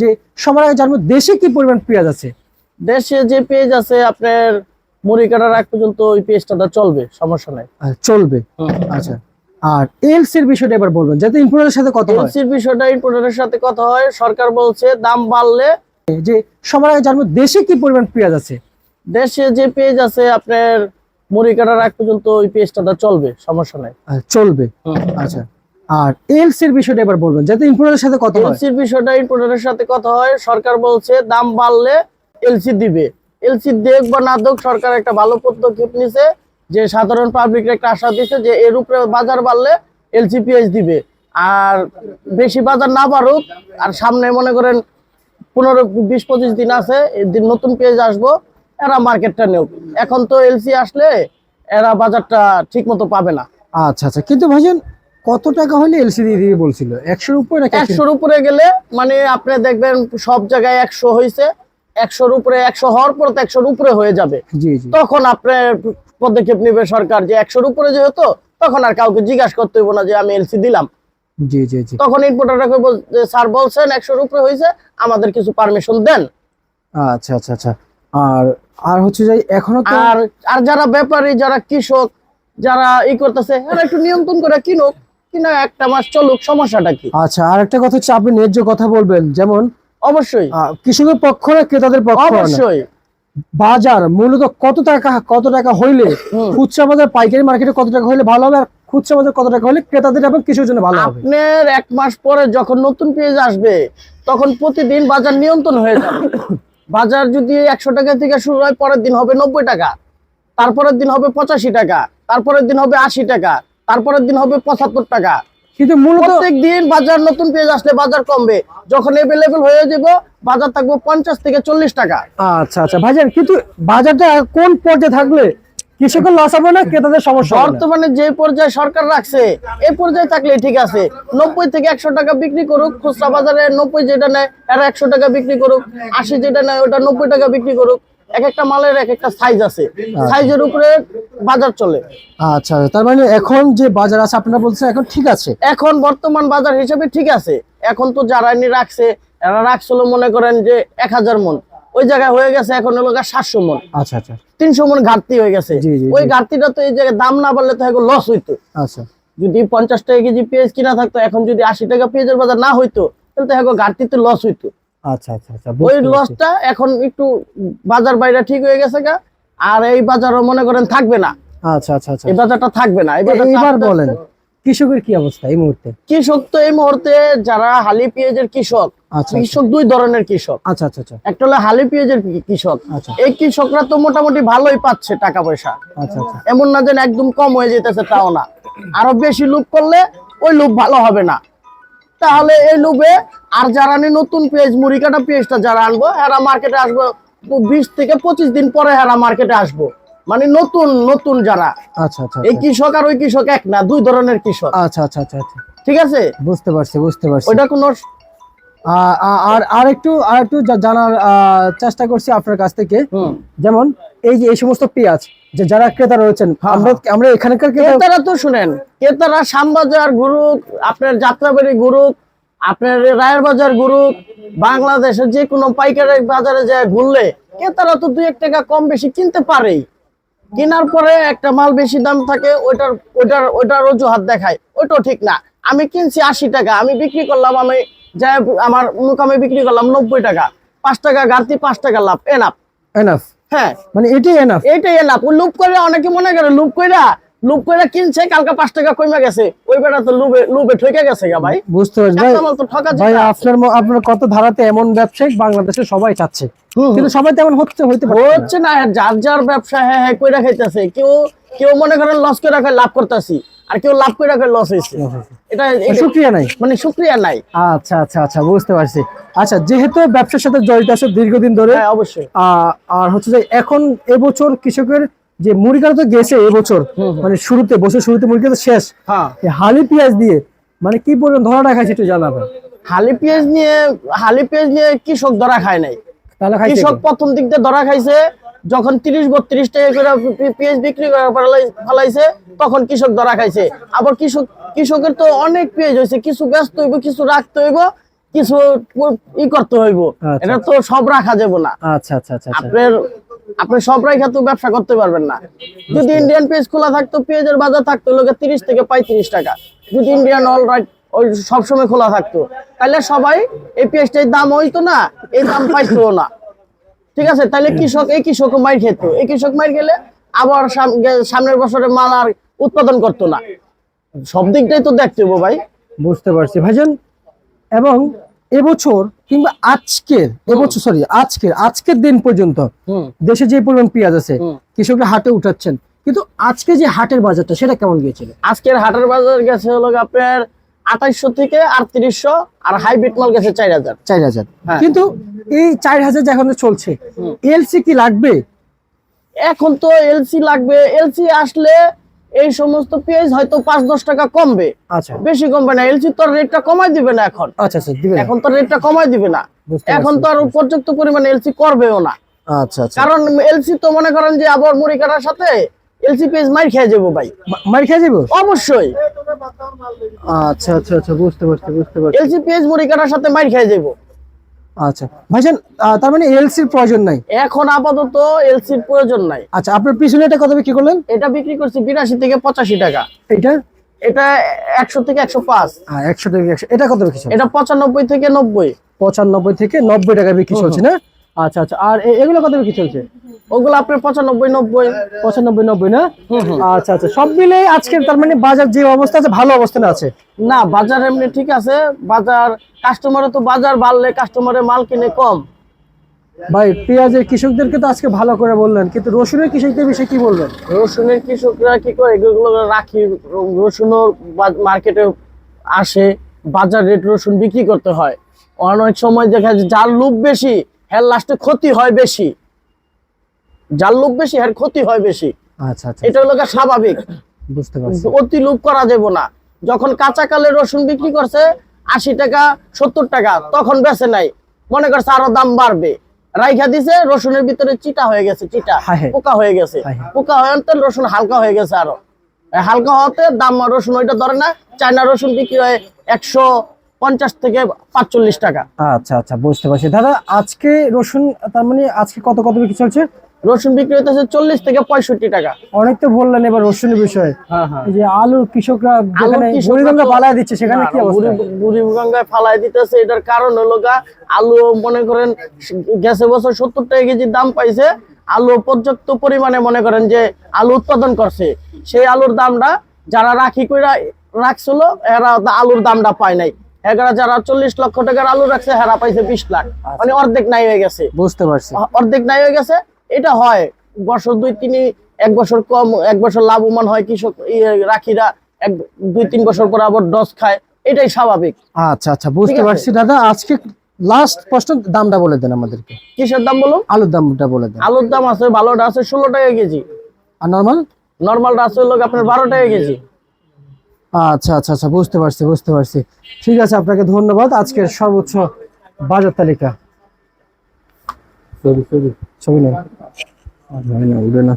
যে সবার আগে জানব দেশে কি পরিমাণ পেঁয়াজ আছে? দেশে যে পেজ আছে আপনার মুড়ি কাটার আগ পর্যন্ত ওই পেজটা চলবে সমস্যা নাই। চলবে। আচ্ছা আর এলসির বিষয়টা এবার বলবেন যাতে ইম্পোর্টারের সাথে কত হয়। এলসির বিষয়টা ইম্পোর্টারের সাথে কথা হয় সরকার বলছে দাম বাড়লে যে সবার আগে জানব দেশে কি পরিমাণ পেঁয়াজ আছে? দেশে যে পেজ আছে আপনার মুড়ি কাটার আগ পর্যন্ত ওই পেজটা চলবে সমস্যা নাই। চলবে। আচ্ছা আর এলসির বিষয়টা এবার বলবেন যাতে ইম্পোর্টারের সাথে কথা হয়। এলসির বিষয়টা ইম্পোর্টারের সাথে কথা হয় সরকার বলছে দাম বাড়লে এলসি দিবে। এলসি দেখ বা না দেখ সরকার একটা ভালো পদক্ষেপ নিছে যে সাধারণ পাবলিক একটা আশা দিছে যে এর উপরে বাজার বাড়লে এলসি পিএইচ দিবে। আর বেশি বাজার না বাড়ুক আর সামনে মনে করেন পনেরো বিশ পঁচিশ দিন আছে এদিন নতুন পেঁয়াজ আসব এরা মার্কেটটা নেও। এখন তো এলসি আসলে এরা বাজারটা ঠিক মতো পাবে না। আচ্ছা আচ্ছা। কিন্তু ভাইজান কত টাকা হলে এলসি দিয়ে বলছিল? একশোর উপরে একশোর উপরে গেলে মানে আপনি দেখবেন সব জায়গায় একশো হয়েছে একশোর উপরে একশো হওয়ার পর তো একশোর উপরে হয়ে যাবে। তখন আপনার পদক্ষেপ নেবে সরকার যে একশোর উপরে যেহেতু তখন আর কাউকে জিজ্ঞাসা করতে হইব না যে আমি এলসি দিলাম। জি জি জি। তখন ইম্পোর্টাররা কইব যে স্যার বলছেন একশোর উপরে হয়েছে আমাদের কিছু পারমিশন দেন। আচ্ছা আচ্ছা আচ্ছা। আর আর হচ্ছে যে এখনও তো আর আর যারা ব্যাপারী যারা কৃষক যারা ই করতেছে এরা একটু নিয়ন্ত্রণ করে কিনুক। কিনা একটা মাস চলুক সমস্যাটা কি? আচ্ছা আর একটা কথা হচ্ছে আপনি ন্যায্য কথা বলবেন যেমন অবশ্যই। কৃষকের পক্ষ না ক্রেতাদের পক্ষ অবশ্যই। বাজার মূলত কত টাকা কত টাকা হইলে। খুচরা বাজার পাইকারি মার্কেটে কত টাকা হইলে ভালো হবে আর খুচরা বাজার কত টাকা হলে ক্রেতাদের এবং কৃষকের জন্য ভালো হবে? আপনার এক মাস পরে যখন নতুন পেঁয়াজ আসবে তখন প্রতিদিন বাজার নিয়ন্ত্রণ হয়ে যাবে। বাজার যদি একশো টাকা থেকে শুরু হয় পরের দিন হবে নব্বই টাকা তারপরের দিন হবে পঁচাশি টাকা তারপরের দিন হবে আশি টাকা তারপরের দিন হবে পঁচাত্তর টাকা। কিন্তু মূলত প্রত্যেক দিন বাজার নতুন পেঁয়াজ আসলে বাজার কমবে। যখন এভেলেবেল হয়ে যাব বাজার থাকবে পঞ্চাশ থেকে চল্লিশ টাকা। আচ্ছা আচ্ছা। ভাইজান কিন্তু বাজারটা কোন পর্যায়ে থাকলে কৃষকের লস হবে না ক্রেতাদের সমস্যা বর্তমানে যে পর্যায়ে সরকার রাখছে এই পর্যায়ে থাকলে ঠিক আছে। নব্বই থেকে একশো টাকা বিক্রি করুক খুচরা বাজারে নব্বই যেটা নেয় এরা একশো টাকা বিক্রি করুক। আশি যেটা নেয় ওটা নব্বই টাকা বিক্রি করুক। এক একটা মালের এক একটা সাইজ আছে। সাইজের উপরে বাজার চলে। আচ্ছা তার মানে এখন যে বাজার আছে আপনারা বলছেন এখন ঠিক আছে? এখন বর্তমান বাজার হিসেবে ঠিক আছে। এখন তো যারা এনে রাখছে এরা রাখছিল মনে করেন যে এক হাজার মন। ওই জায়গায় হয়ে গেছে এখন হলো সাতশো মন। আচ্ছা আচ্ছা। তিনশো মন ঘাটতি হয়ে গেছে। ওই ঘাটতিটা তো এই জায়গায় দাম না বাড়লে তো এখন লস হইতো। আচ্ছা। যদি পঞ্চাশ টাকা কেজি পেঁয়াজ কিনা থাকতো এখন যদি আশি টাকা পেঁয়াজের বাজার না হইতো তাহলে তো এখন ঘাটতিতে লস হইতো। আচ্ছা আচ্ছা আচ্ছা ওই। লসটা এখন একটু বাজার বাইরে ঠিক হয়ে গেছে গা আর এই বাজারও মনে করেন থাকবে না। আচ্ছা আচ্ছা আচ্ছা এই বাজারটা থাকবে না। এবার বলেন কৃষকের কি অবস্থা এই মুহূর্তে? কৃষক তো এই মুহূর্তে যারা হালি পেঁয়াজের কৃষক আচ্ছা কৃষক দুই ধরনের কৃষক। আচ্ছা আচ্ছা আচ্ছা। একটা হলো হালি পেঁয়াজের কৃষক। আচ্ছা। এই কৃষকরা তো মোটামুটি ভালোই পাচ্ছে টাকা পয়সা। আচ্ছা আচ্ছা। এমন না যেন একদম কম হয়ে যেতেছে তাও না। আরও বেশি লুপ করলে ওই লুপ ভালো হবে না। তাহলে এই লুপে আর যারা আমি নতুন পেঁয়াজ মুড়ি কাটা পেঁয়াজটা যারা আনব এরা মার্কেটে আসব বিশ থেকে পঁচিশ দিন পরে এরা মার্কেটে আসব। মানে নতুন নতুন যারা। আচ্ছা আচ্ছা এই কৃষক আর ওই কৃষক এক না দুই ধরনের কৃষক। আচ্ছা আচ্ছা আচ্ছা আচ্ছা। ঠিক আছে? বুঝতে পারছি বুঝতে পারছি। ওইটা কোনো আর আর একটু আর একটু জানার চেষ্টা করছি আপনার কাছ থেকে। যেমন এই যে এই সমস্ত পেঁয়াজ যে যারা ক্রেতা রয়েছেন আমরা আমরা এখানকার ক্রেতারা তো শুনেন ক্রেতারা শ্যামবাজার গুরুক আপনার যাত্রাবাড়ি গুরুক আপনার রায়ের বাজার গুরুক বাংলাদেশের যে কোনো পাইকারি বাজারে যায় ঘুরলে ক্রেতারা তো দুই এক টাকা কম বেশি কিনতে পারে কেনার পরে একটা মাল বেশি দাম থাকে ওইটার ওইটার ওইটার অজুহাত দেখায়। ওইটাও ঠিক না। আমি কিনছি আশি টাকা আমি বিক্রি করলাম আমি যাই আমার মুকামে বিক্রি করলাম নব্বই টাকা। পাঁচ টাকা ঘাটতি পাঁচ টাকা লাভ এনাফ এনাফ হ্যাঁ। মানে এটাই এনাফ এইটাই এলাপ ও লুপ করে অনেকে মনে করে লুপ কইরা লুপ কইরা কিনছে কালকে পাঁচ টাকা কমে গেছে। ওই বেটা তো লুবে লুবে ঠকে গেছে গা ভাই। বুঝতে পারছি। ভাই আপনার আপনার কত ধারাতে এমন ব্যবসায়িক বাংলাদেশে সবাই চাচ্ছে। কিন্তু সবাই তেমন হচ্ছে হইতে না। হচ্ছে না যার যার ব্যবসা হ্যাঁ হ্যাঁ কইরা খাইতেছে কেউ কেউ মনে করেন লস করে লাভ করতেছি। আর কেউ লাভ করে খায় লস হয়েছে এটা শুক্রিয়া নাই। মানে শুক্রিয়া নাই। আচ্ছা আচ্ছা আচ্ছা বুঝতে পারছি। আচ্ছা যেহেতু ব্যবসার সাথে জড়িত আছে দীর্ঘদিন ধরে হ্যাঁ অবশ্যই। আর হচ্ছে যে এখন এবছর কৃষকের যে মুড়ি তো গেছে এবছর মানে শুরুতে বছর শুরুতে মুড়ি কাটা শেষ। হ্যাঁ। হালি পেঁয়াজ দিয়ে মানে কি পরিমাণ ধরা রাখাছে একটু জানাবেন? হালি পেঁয়াজ নিয়ে হালি পেঁয়াজ নিয়ে কৃষক ধরা খায় নাই। কৃষক প্রথম দিক দিয়ে ধরা খাইছে যখন তিরিশ বত্রিশ টাকা করে পেঁয়াজ বিক্রি করে ফেলাই- ফেলাইছে তখন কৃষক ধরা খাইছে। আবার কৃষক কৃষকের তো অনেক পেঁয়াজ হয়েছে কিছু ব্যস্ত হইব কিছু রাখতে হইব কিছু ই করতে হইব। আচ্ছা। এটা তো সব রাখা যাবে না। আচ্ছা আচ্ছা আচ্ছা আচ্ছা। আপনার আপনি সব রাখা তো ব্যবসা করতে পারবেন না। যদি ইন্ডিয়ান পেজ খোলা থাকতো পেঁয়াজের বাজার থাকতো লোকে তিরিশ থেকে পঁয়ত্রিশ টাকা। যদি ইন্ডিয়ান অল রাইট ওই সবসময় খোলা থাকতো। তাহলে সবাই এই পেঁয়াজটার দাম হইতো না এই দাম পাইতো না। ঠিক আছে? তাহলে কৃষক এই কৃষক মার খেত। এই কৃষক মার গেলে আবার সামনের বছরে মাল আর উৎপাদন করতো না। সব দিকটাই তো দেখতে হবে ভাই। বুঝতে পারছি। ভাইজান এবং এবছর কিংবা আজকের এবছর সরি আজকের আজকের দিন পর্যন্ত দেশে যে পরিমাণ পেঁয়াজ আছে কৃষকরা হাটে উঠাচ্ছেন। কিন্তু আজকে যে হাটের বাজারটা সেটা কেমন গিয়েছিল? আজকের হাটের বাজার গেছে হলো আপনার আঠাইশশো থেকে আটত্রিশশো আর হাইব্রিড মাল গেছে চার হাজার। চার হাজার। হ্যাঁ। কিন্তু এই চার হাজার এখন চলছে এলসি কি লাগবে? এখন তো এলসি লাগবে। এলসি আসলে এই সমস্ত পেঁয়াজ হয়তো পাঁচ দশ টাকা কমবে। আচ্ছা। বেশি কমবে না। এলসি তো রেটটা কমাই দিবে না এখন। আচ্ছা আচ্ছা। এখন তো রেটটা কমাই দিবে না। এখন তো আর। পর্যাপ্ত পরিমাণে এলসি করবেও না। আচ্ছা আচ্ছা। কারণ এলসি তো মনে করেন যে আবার মুড়ি কাটার সাথে এলসি মার খেয়ে যাব ভাই। মার খেয়ে যাব? অবশ্যই। আচ্ছা আচ্ছা আচ্ছা বুঝতে পারছি বুঝতে পারছি। এলসি পেঁয়াজ মুড়ি কাটার সাথে মার খেয়ে যাব। আচ্ছা। ভাইজান তার মানে এলসির প্রয়োজন নাই? এখন আপাতত এলসির প্রয়োজন নাই। আচ্ছা আপনার পিছনে এটা কত বিক্রি করলেন? এটা বিক্রি করছি বিরাশি থেকে পঁচাশি টাকা। এটা এটা একশো থেকে একশো পাঁচ। একশো থেকে একশো এটা কত বিক্রি এটা পঁচানব্বই থেকে নব্বই। পঁচানব্বই থেকে নব্বই টাকা বিক্রি চলছে না? আচ্ছা আচ্ছা। আর এগুলো কত বিক্রি চলছে? ওগুলো আপনার পঁচানব্বই নব্বই। পঁচানব্বই নব্বই না। আচ্ছা আচ্ছা। সব মিলে আজকের তার মানে বাজার যে অবস্থা আছে ভালো অবস্থানে আছে? না বাজার এমনি ঠিক আছে। বাজার কাস্টমারে তো বাজার বাড়লে কাস্টমারে মাল কিনে কম। ভাই পেঁয়াজের কৃষকদেরকে তো আজকে ভালো করে বললেন কিন্তু রসুনের কৃষকদের বিষয়ে কি বলবেন? রসুনের কৃষকরা কি করে? এগুলো রাখি রসুনও মার্কেটে আসে। বাজার রেট রসুন বিক্রি করতে হয়। অনেক সময় দেখা যায় যার লোভ বেশি হ্যার লাস্টে ক্ষতি হয় বেশি। যার লোভ বেশি হ্যার ক্ষতি হয় বেশি। আচ্ছা আচ্ছা। এটা হলো স্বাভাবিক। বুঝতে পারছি। অতি লোভ করা যাবে না। যখন কাঁচা কালে রসুন বিক্রি করছে আশি টাকা সত্তর টাকা তখন বেচে নাই। মনে করছে আরও দাম বাড়বে। রাইখা দিছে রসুনের ভিতরে চিটা হয়ে গেছে চিটা। হায় হায়। পোকা হয়ে গেছে। হায় হায়। পোকা হয়ে রসুন হালকা হয়ে গেছে আরও। হালকা হওয়াতে দাম রসুন ওইটা ধরে না চায়না রসুন বিক্রি হয় একশো পঞ্চাশ থেকে পাঁচচল্লিশ টাকা। আচ্ছা আচ্ছা বুঝতে পারছি। দাদা আজকে রসুন তার মানে আজকে কত কত বিক্রি চলছে? রসুন বিক্রি হইতেছে চল্লিশ থেকে পঁয়ষট্টি টাকা। অনেক তো বললেন এবার রসুনের বিষয়ে। হ্যাঁ হ্যাঁ। যে আলুর কৃষকরা বুড়িগঙ্গা তো- দিচ্ছে সেখানে কি বুড়ি- বুড়িগঙ্গায় ফালাই দিতেছে। এটার কারণ হলো গা আলু মনে করেন গেছে বছর সত্তর টাকা কেজির দাম পাইছে। আলু পর্যাপ্ত পরিমাণে মনে করেন যে আলু উৎপাদন করছে। সেই আলুর দামটা যারা রাখি কইরা রাখছিল এরা আলুর দামটা পায় নাই। যারা চল্লিশ লক্ষ টাকার আলু রাখছে হেরা পাইছে বিশ লাখ। মানে অর্ধেক নাই হয়ে গেছে। বুঝতে পারছি। অর্ধেক নাই হয়ে গেছে। এটা হয় বছর দুই তিনি এক বছর কম এক বছর লাভবান হয় কৃষক রাখিরা এক দুই তিন বছর পর আবার ডস খায়। এটাই স্বাভাবিক। আচ্ছা আচ্ছা বুঝতে পারছি দাদা। আজকে লাস্ট প্রশ্ন দামটা বলে দেন আমাদেরকে। কিসের দাম বলুন? আলুর দামটা বলে দেন। আলুর দাম আছে ভালোটা আছে ষোলো টাকা কেজি। আর নর্মাল নর্মালটা আছে হলো আপনার বারো টাকা কেজি। আচ্ছা আচ্ছা আচ্ছা বুঝতে পারছি বুঝতে পারছি। ঠিক আছে আপনাকে ধন্যবাদ। আজকের সর্বোচ্চ বাজার তালিকা। ছবি না উঠে না।